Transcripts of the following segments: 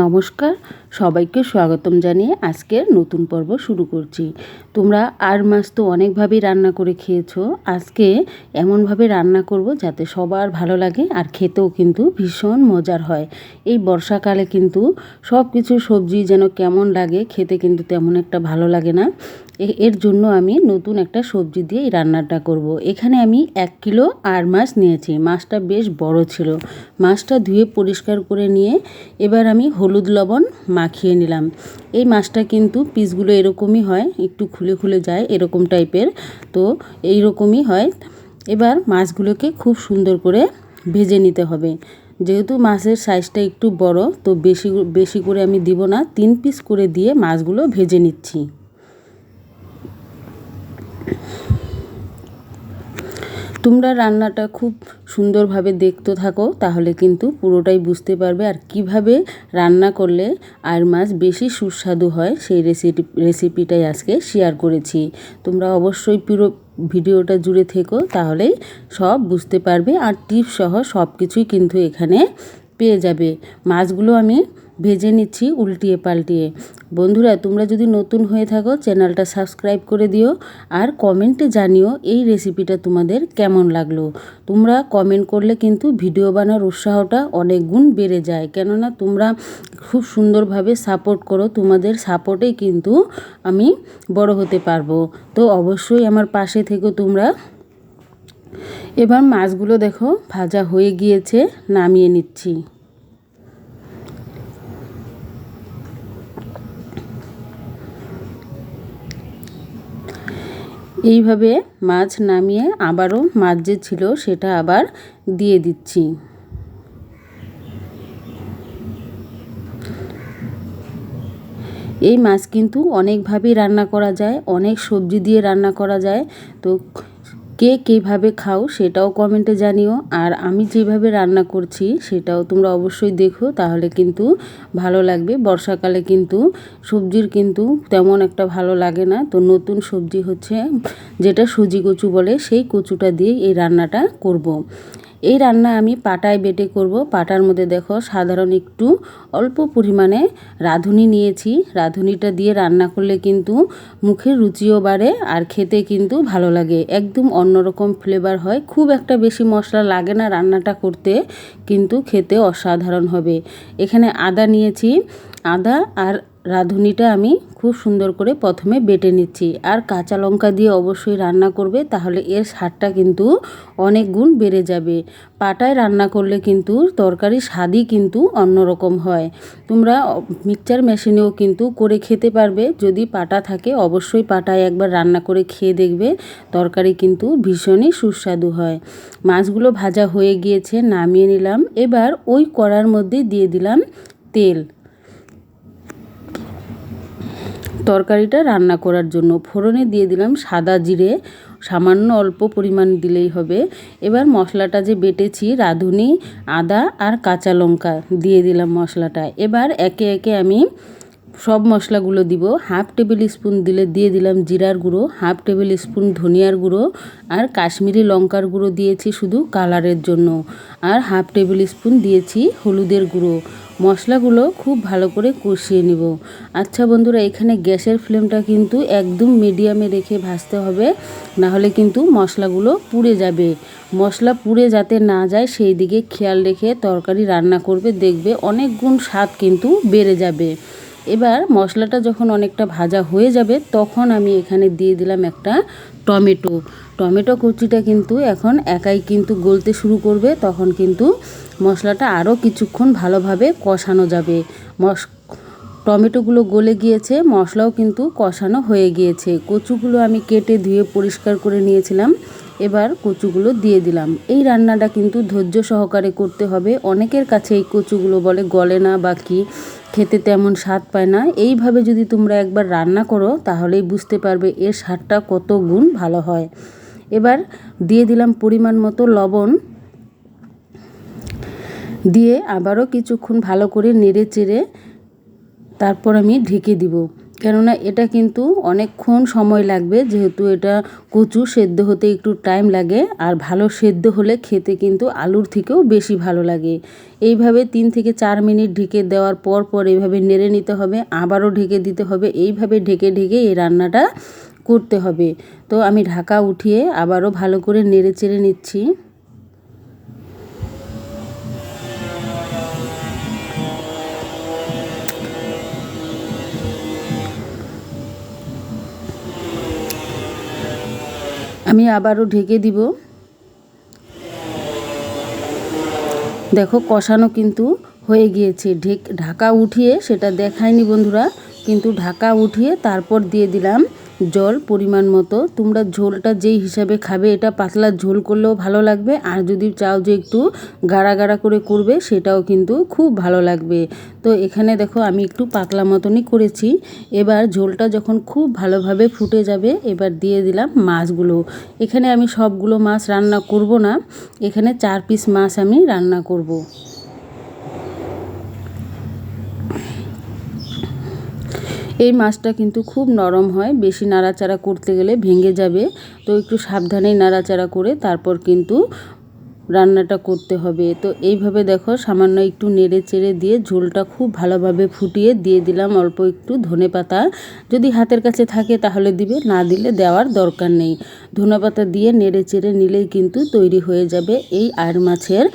নমস্কার, সবাইকে স্বাগতম জানিয়ে আজকের নতুন পর্ব শুরু করছি। তোমরা আর মাছ তো অনেকভাবেই রান্না করে খেয়েছো। আজকে এমনভাবে রান্না করব যাতে সবার ভালো লাগে আর খেতেও কিন্তু ভীষণ মজার হয়। এই বর্ষাকালে কিন্তু সব কিছু সবজি যেন কেমন লাগে খেতে কিন্তু তেমন একটা ভালো লাগে না। এর জন্য আমি নতুন একটা সবজি দিয়ে এই রান্নাটা করব। এখানে আমি এক কিলো আর মাছ নিয়েছি। মাছটা বেশ বড় ছিল। মাছটা ধুয়ে পরিষ্কার করে নিয়ে এবার আমি হলুদ লবণ মাখিয়ে নিলাম। এই মাছটা কিন্তু পিসগুলো এরকমই হয়, একটু খুলে খুলে যায় এরকম টাইপের। তো এই রকমই হয়। এবার মাছগুলোকে খুব সুন্দর করে ভেজে নিতে হবে। যেহেতু মাছের সাইজটা একটু বড়, তো বেশি বেশি করে আমি দিব না। তিন পিস করে দিয়ে মাছগুলো ভেজে নিচ্ছি। তোমরা রান্নাটা খুব সুন্দরভাবে দেখতে থাকো, তাহলে কিন্তু পুরোটাই বুঝতে পারবে আর কীভাবে রান্না করলে আর মাছ বেশি সুস্বাদু হয়, সেই রেসিপি রেসিপিটাই আজকে শেয়ার করেছি। তোমরা অবশ্যই পুরো ভিডিওটা জুড়ে থেকো, তাহলেই সব বুঝতে পারবে আর টিপস সহ সব কিছুই কিন্তু এখানে পেয়ে যাবে। মাছগুলো আমি ভেজে নিচ্ছি উল্টিয়ে পাল্টিয়ে। বন্ধুরা, তোমরা যদি নতুন হয়ে থাকো, চ্যানেলটা সাবস্ক্রাইব করে দিও আর কমেন্টে জানিও এই রেসিপিটা তোমাদের কেমন লাগল। তোমরা কমেন্ট করলে কিন্তু ভিডিও বানার উৎসাহটা অনেক গুণ বেড়ে যায়। কেননা, তোমরা খুব সুন্দরভাবে সাপোর্ট করো, তোমাদের সাপোর্টেই কিন্তু আমি বড় হতে পারব। তো অবশ্যই আমার পাশে থেকো তোমরা। এবার মাছগুলো দেখো, ভাজা হয়ে গিয়েছে, নামিয়ে নিচ্ছি। এইভাবে মাছ নামিয়ে আবারও মাছ যে ছিল সেটা আবার দিয়ে দিচ্ছি। এই মাছ কিন্তু অনেকভাবেই রান্না করা যায়, অনেক সবজি দিয়ে রান্না করা যায়। তো কে কীভাবে খাও সেটাও কমেন্টে জানিও। আর আমি যেভাবে রান্না করছি সেটাও তোমরা অবশ্যই দেখো, তাহলে কিন্তু ভালো লাগবে। বর্ষাকালে কিন্তু সবজির কিন্তু তেমন একটা ভালো লাগে না। তো নতুন সবজি হচ্ছে যেটা সুজি কচু বলে, সেই কচুটা দিয়ে এই রান্নাটা করব। এই রান্না আমি পাটায় বেটে করব। পাটার মধ্যে দেখো সাধারণ একটু অল্প পরিমাণে রাঁধুনি নিয়েছি। রাঁধুনিটা দিয়ে রান্না করলে কিন্তু মুখের রুচিও বাড়ে আর খেতে কিন্তু ভালো লাগে। একদম অন্যরকম ফ্লেভার হয়। খুব একটা বেশি মশলা লাগে না রান্নাটা করতে, কিন্তু খেতে অসাধারণ হবে। এখানে আদা নিয়েছি। আদা আর রাঁধুনিটা আমি খুব সুন্দর করে প্রথমে বেটে নিচ্ছি। আর কাঁচা লঙ্কা দিয়ে অবশ্যই রান্না করবে, তাহলে এর স্বাদটা কিন্তু অনেক গুণ বেড়ে যাবে। পাটায় রান্না করলে কিন্তু তরকারি স্বাদই কিন্তু অন্যরকম হয়। তোমরা মিক্সচার মেশিনেও কিন্তু করে খেতে পারবে, যদি পাটা থাকে অবশ্যই পাটায় একবার রান্না করে খেয়ে দেখবে, তরকারি কিন্তু ভীষণই সুস্বাদু হয়। মাছগুলো ভাজা হয়ে গিয়েছে, নামিয়ে নিলাম। এবার ওই কড়ার মধ্যে দিয়ে দিলাম তেল। তরকারিটা রান্না করার জন্য ফোড়নে দিয়ে দিলাম সাদা জিরে, সামান্য অল্প পরিমাণ দিলেই হবে। এবার মশলাটা যে বেটেছি, রাঁধুনি, আদা আর কাঁচা লঙ্কা দিয়ে দিলাম মশলাটা। এবার একে একে আমি সব মশলাগুলো দিব। হাফ টেবিল স্পুন দিলে দিয়ে দিলাম জিরার গুঁড়ো, হাফ টেবিল স্পুন ধনিয়ার গুঁড়ো আর কাশ্মীরি লঙ্কার গুঁড়ো দিয়েছি শুধু কালারের জন্য। আর হাফ টেবিল স্পুন দিয়েছি হলুদের গুঁড়ো। মশলাগুলো খুব ভালো করে কষিয়ে নিব। আচ্ছা বন্ধুরা, এখানে গ্যাসের ফ্লেমটা কিন্তু একদম মিডিয়ামে রেখে ভাজতে হবে, নাহলে কিন্তু মশলাগুলো পুড়ে যাবে। মশলা পুড়ে যাতে না যায়, সেই দিকে খেয়াল রেখে তরকারি রান্না করবে, দেখবে অনেক গুণ স্বাদ কিন্তু বেড়ে যাবে। এবার মশলাটা যখন অনেকটা ভাজা হয়ে যাবে, তখন আমি এখানে দিয়ে দিলাম একটা টমেটো। টমেটো কুচিটা কিন্তু এখন একাই কিন্তু গলতে শুরু করবে, তখন কিন্তু মশলাটা আরও কিছুক্ষণ ভালোভাবে কষানো যাবে। মশ, টমেটোগুলো গলে গিয়েছে, মশলাও কিন্তু কষানো হয়ে গিয়েছে। কচুগুলো আমি কেটে ধুয়ে পরিষ্কার করে নিয়েছিলাম। এবার কচুগুলো দিয়ে দিলাম। এই রান্নাটা কিন্তু ধৈর্য সহকারে করতে হবে। অনেকের কাছে এই কচুগুলো বলে গলে না বা কি, খেতে তেমন স্বাদ পায় না। এইভাবে যদি তোমরা একবার রান্না করো, তাহলেই বুঝতে পারবে এর স্বাদটা কত গুণ ভালো হয়। এবার দিয়ে দিলাম পরিমাণ মতো লবণ। দিয়ে আবারও কিছুক্ষণ ভালো করে নেড়ে চেড়ে তারপর আমি ঢেকে দিব। কেননা এটা কিন্তু অনেকক্ষণ সময় লাগবে, যেহেতু এটা কচু সেদ্ধ হতে একটু টাইম লাগে, আর ভালো সেদ্ধ হলে খেতে কিন্তু আলুর থেকেও বেশি ভালো লাগে। এইভাবে তিন থেকে চার মিনিট ঢেকে দেওয়ার পর পর এইভাবে নেড়ে নিতে হবে, আবারও ঢেকে দিতে হবে, এইভাবে ঢেকে ঢেকে এই রান্নাটা করতে হবে। তো আমি ঢাকা উঠিয়ে আবারও ভালো করে নেড়ে চেড়ে নিচ্ছি। আমি আবারও ঢেকে দিব। দেখো কষানো কিন্তু হয়ে গিয়েছে। ঢেক, ঢাকা উঠিয়ে সেটা দেখায়নি বন্ধুরা, কিন্তু ঢাকা উঠিয়ে তারপর দিয়ে দিলাম জল পরিমাণ মতো, তোমরা ঝোলটা যেই হিসাবে খাবে, এটা পাতলা ঝোল করলেও ভালো লাগবে। আর যদি চাও যে একটু গাড়া গাড়া করে করবে, সেটাও কিন্তু খুব ভালো লাগবে। তো এখানে দেখো, আমি একটু পাতলা মতনই করেছি। এবার ঝোলটা যখন খুব ভালোভাবে ফুটে যাবে, এবার দিয়ে দিলাম মাছগুলো। এখানে আমি সবগুলো মাছ রান্না করব না, এখানে চার পিস মাছ আমি রান্না করব। এই মাছটা কিন্তু খুব নরম হয়, বেশি নাড়াচাড়া করতে গেলে ভেঙে যাবে। তো একটু সাবধানেই নাড়াচাড়া করে তারপর কিন্তু রান্নাটা করতে হবে। তো এইভাবে দেখো সামান্য একটু নেড়ে চেড়ে দিয়ে ঝোলটা খুব ভালোভাবে ফুটিয়ে দিয়ে দিলাম অল্প একটু ধনে পাতা। যদি হাতের কাছে থাকে তাহলে দিবে, না দিলে দেওয়ার দরকার নেই। ধনে পাতা দিয়ে নেড়ে চেড়ে নিলেই কিন্তু তৈরি হয়ে যাবে এই আর মাছের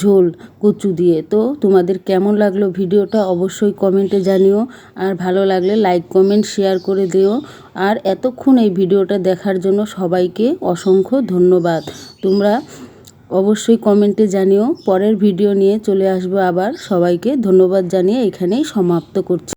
ঝোল কচু দিয়ে। তো তোমাদের কেমন লাগল ভিডিওটা অবশ্যই কমেন্টে জানিও। আর ভালো লাগলে লাইক, কমেন্ট, শেয়ার করে দিও। আর এতক্ষণ এই ভিডিওটা দেখার জন্য সবাইকে অসংখ্য ধন্যবাদ। তোমরা অবশ্যই কমেন্টে জানিও। পরের ভিডিও নিয়ে চলে আসব আবার। সবাইকে ধন্যবাদ জানিয়ে এখানেই সমাপ্ত করছি।